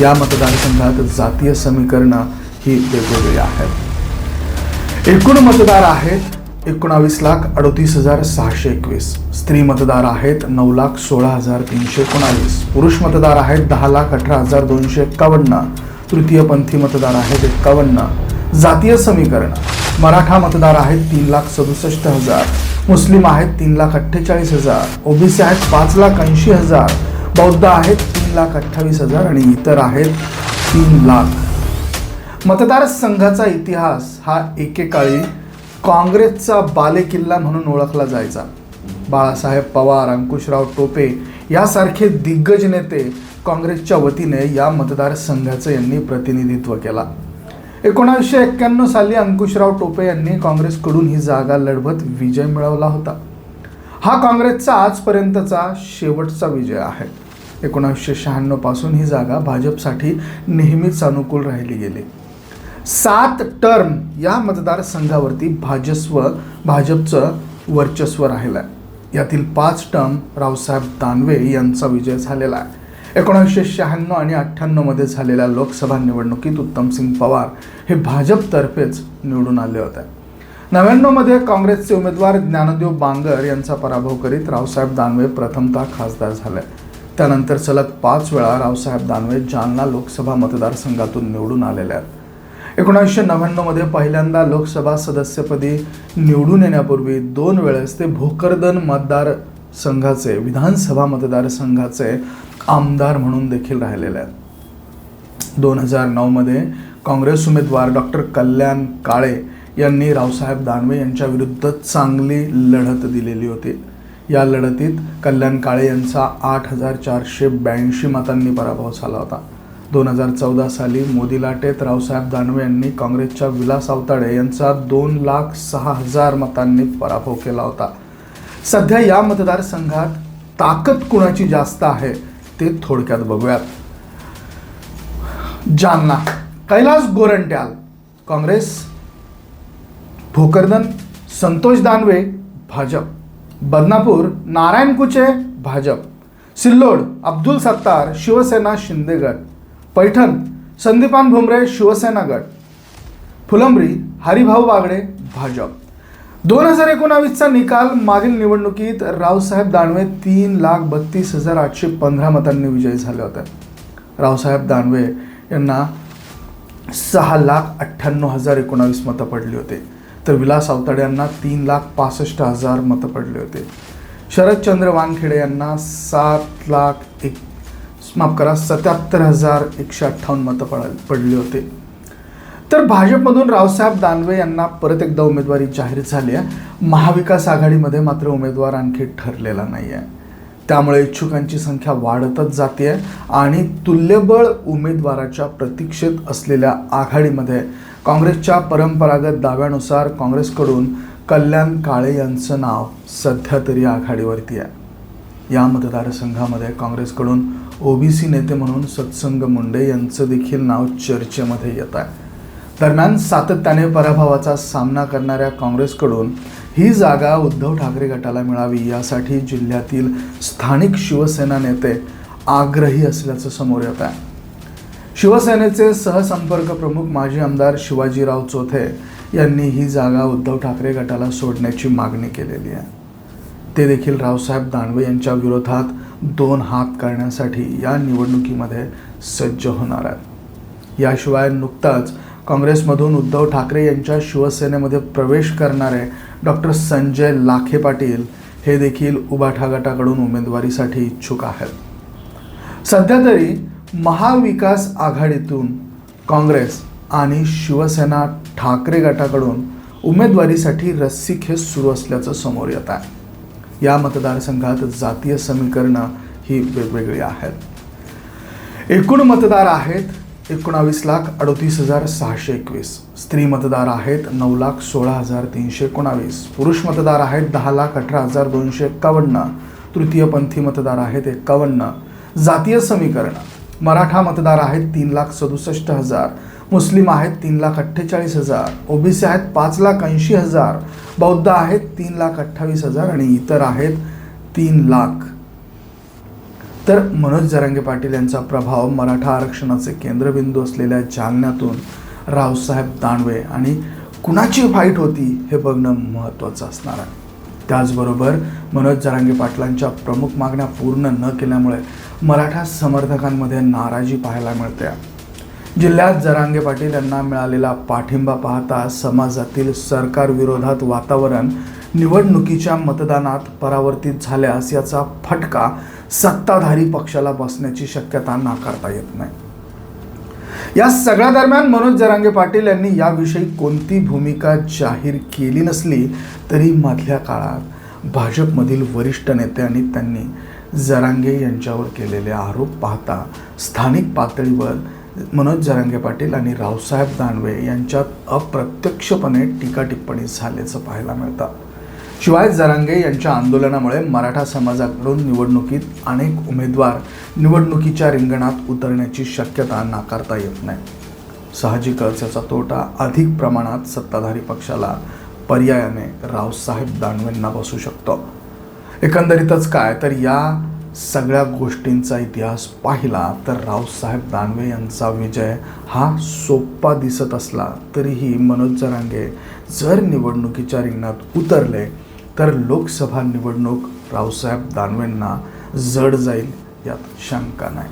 या मतदारसंघात जातीय समीकरणं ही वेगवेगळी आहेत. एकूण मतदार आहेत एकोणावीस लाख अडतीस हजार सहाशे एकवीस. स्त्री मतदार आहेत नऊ लाख सोळा हजार तीनशे एकोणावीस. पुरुष मतदार आहेत दहा लाख अठरा हजार दोनशे एक्कावन्न. तृतीयपंथी मतदार आहेत एक्कावन्न. जातीय समीकरण. मराठा मतदार आहेत तीन लाख सदुसष्ट हजार. मुस्लिम आहेत तीन लाख अठ्ठेचाळीस हजार. ओबीसी आहेत पाच लाख ऐंशी हजार. बौद्ध आहेत तीन लाख अठ्ठावीस हजार आणि इतर आहेत तीन लाख. मतदारसंघाचा इतिहास हा एकेकाळी काँग्रेसचा बालेकिल्ला म्हणून ओळखला जायचा. बाळासाहेब पवार अंकुशराव टोपे यासारखे दिग्गज नेते काँग्रेसच्या वतीने या मतदारसंघाचं यांनी प्रतिनिधित्व केला. एकोणावीसशे एक्क्याण्णव साली अंकुशराव टोपे यांनी काँग्रेसकडून ही जागा लढवत विजय मिळवला होता. हा काँग्रेसचा आजपर्यंतचा शेवटचा विजय आहे. एकोणासशे शहाण्णवपासून ही जागा भाजपसाठी नेहमीच अनुकूल राहिली गेली. सात टर्म या मतदारसंघावरती भाजस्व भाजपचं वर्चस्व राहिलं आहे यातील पाच टर्म रावसाहेब दानवे यांचा विजय झालेला आहे. एकोणीसशे शहाण्णव आणि अठ्ठ्याण्णवमध्ये झालेल्या लोकसभा निवडणुकीत उत्तमसिंग पवार हे भाजपतर्फेच निवडून आले होते. नव्याण्णवमध्ये काँग्रेसचे उमेदवार ज्ञानदेव बांगर यांचा पराभव करीत रावसाहेब दानवे प्रथमतः खासदार झाले. त्यानंतर सलग पाच वेळा रावसाहेब दानवे जालना लोकसभा मतदारसंघातून निवडून आलेले आहेत. एकोणीसशे नव्याण्णवमध्ये पहिल्यांदा लोकसभा सदस्यपदी निवडून येण्यापूर्वी दोन वेळेस ते भोकरदन मतदारसंघाचे विधानसभा मतदारसंघाचे आमदार म्हणून देखील राहिलेले आहेत. दोन हजार नऊमध्ये काँग्रेस उमेदवार डॉक्टर कल्याण काळे यांनी रावसाहेब दानवे यांच्याविरुद्ध चांगली लढत दिलेली होती. या लढतीत कल्याण काळे यांचा आठ हजार चारशे ब्याऐंशी मतांनी पराभव झाला होता. दोन हजार चौदा साली मोदी लाटेत रावसाहेब दानवे यांनी काँग्रेसच्या विलास अवताडे यांचा दोन लाख सहा हजार मतांनी पराभव केला होता. सध्या या मतदारसंघात ताकद कुणाची जास्त आहे ते थोडक्यात बघूयात. जालना कैलास गोरंट्याल काँग्रेस भोकरदन संतोष दानवे भाजप. बदनापूर नारायण कुचे भाजप. सिल्लोड अब्दुल सत्तार शिवसेना शिंदे गट पैठण संदीपान भुमरे शिवसेना गट. फुलंब्री हरिभाऊ बागडे भाजप. दोन हजार एकोणावीसचा निकाल मागील निवडणुकीत रावसाहेब दानवे तीन लाख बत्तीस हजार आठशे पंधरा मतांनी विजयी झाले होते. रावसाहेब दानवे यांना सहा लाख अठ्ठ्याण्णव हजार एकोणावीस मतं पडली होती. तर विलास अवताडे यांना तीन लाख पासष्ट हजार मतं पडले होते. शरदचंद्र वानखेडे यांना सात लाख एक माफ करा सत्याहत्तर हजार एकशे अठ्ठावन्न मतं पड पडली होते. तर भाजपमधून रावसाहेब दानवे यांना परत एकदा उमेदवारी जाहीर झाली आहे. महाविकास आघाडीमध्ये मात्र उमेदवार आणखी ठरलेला नाही आहे त्यामुळे इच्छुकांची संख्या वाढतच जाते आणि तुल्यबळ उमेदवाराच्या प्रतीक्षेत असलेल्या आघाडीमध्ये काँग्रेसच्या परंपरागत दाव्यानुसार काँग्रेसकडून कल्याण काळे यांचं नाव सध्या तरी आघाडीवरती आहे. या मतदारसंघामध्ये काँग्रेसकडून ओबीसी नेते म्हणून सत्संग मुंडे यांचं देखील नाव चर्चेमध्ये येत आहे. दरम्यान सातत्याने पराभवाचा सामना करणाऱ्या काँग्रेसकडून ही जागा उद्धव ठाकरे गटाला मिळावी यासाठी जिल्ह्यातील स्थानिक शिवसेना नेते आग्रही असल्याचं समोर येत आहे. शिवसेनेचे सहसंपर्क प्रमुख माजी आमदार शिवाजीराव चोथे यांनी ही जागा उद्धव ठाकरे गटाला सोडण्याची मागणी केलेली आहे. ते देखील रावसाहेब दानवे यांच्या विरोधात दोन हात करण्यासाठी या निवडणुकीमध्ये सज्ज होणार आहेत. याशिवाय नुकताच काँग्रेसमधून उद्धव ठाकरे यांच्या शिवसेनेमध्ये प्रवेश करणारे डॉक्टर संजय लाखे पाटील हे देखील उबाठा गटाकडून उमेदवारीसाठी इच्छुक आहेत. सध्या तरी महाविकास आघाडीतून काँग्रेस आणि शिवसेना ठाकरे गटाकडून उमेदवारीसाठी रस्सीखेच सुरू असल्याचं समोर येत आहे. या मतदारसंघात जातीय समीकरणं ही वेगवेगळी आहेत. एकूण मतदार आहेत एकोणावीस लाख अडतीस हजार सहाशे एकवीस. स्त्री मतदार आहेत नऊ लाख सोळा हजार तीनशे एकोणावीस. पुरुष मतदार आहेत दहा लाख अठरा हजार दोनशे एक्कावन्न तृतीयपंथी मतदार आहेत एक्कावन्न जातीय समीकरण. मराठा मतदार आहेत तीन लाख सदुसष्ट हजार. मुस्लिम आहेत तीन लाख अठ्ठेचाळीस हजार. ओबीसी आहेत पाच लाख ऐंशी हजार. बौद्ध आहेत तीन लाख अठ्ठावीस हजार आणि इतर आहेत तीन लाख. तर मनोज जरांगे पाटील यांचा प्रभाव मराठा आरक्षणाचे केंद्रबिंदू असलेल्या जालन्यातून रावसाहेब दानवे आणि कुणाची फाईट होती हे बघणं महत्त्वाचं असणार आहे. त्याचबरोबर मनोज जरांगे पाटलांच्या प्रमुख मागण्या पूर्ण न केल्यामुळे मराठा समर्थकांमध्ये नाराजी पाहायला मिळते. जिल्ह्यात जरांगे पाटील यांना मिळालेला पाठिंबा पाहता समाजातील सरकारविरोधात वातावरण निवडणुकीच्या मतदानात परावर्तित झाल्यास याचा फटका सत्ताधारी पक्षाला बसण्याची शक्यता नाकारता येत नाही. या सगळ्या दरम्यान मनोज जरांगे पाटील यांनी याविषयी कोणती भूमिका जाहीर केली नसली तरी मधल्या काळात भाजपमधील वरिष्ठ नेते आणि त्यांनी जरांगे यांच्यावर केलेले आरोप पाहता स्थानिक पातळीवर मनोज जरांगे पाटील आणि रावसाहेब दानवे यांच्यात अप्रत्यक्षपणे टीका टिप्पणी झाल्याचं पाहायला मिळतं. शिवाय जरांगे यांच्या आंदोलनामुळे मराठा समाजाकडून निवडणुकीत अनेक उमेदवार निवडणुकीच्या रिंगणात उतरण्याची शक्यता नाकारता येत नाही. साहजिकच याचा तोटा अधिक प्रमाणात सत्ताधारी पक्षाला पर्यायाने रावसाहेब दानवेंना बसू शकतो. एकंदरीतच काय? तर या सगळ्या गोष्टींचा इतिहास पाहिला तर रावसाहेब दानवे यांचा विजय हा सोपा दिसत असला तरीही मनोज जरांगे जर निवडणुकीच्या रिंगणात उतरले तर लोकसभा निवडणूक रावसाहेब दानवेंना जड जाईल यात शंका नाही.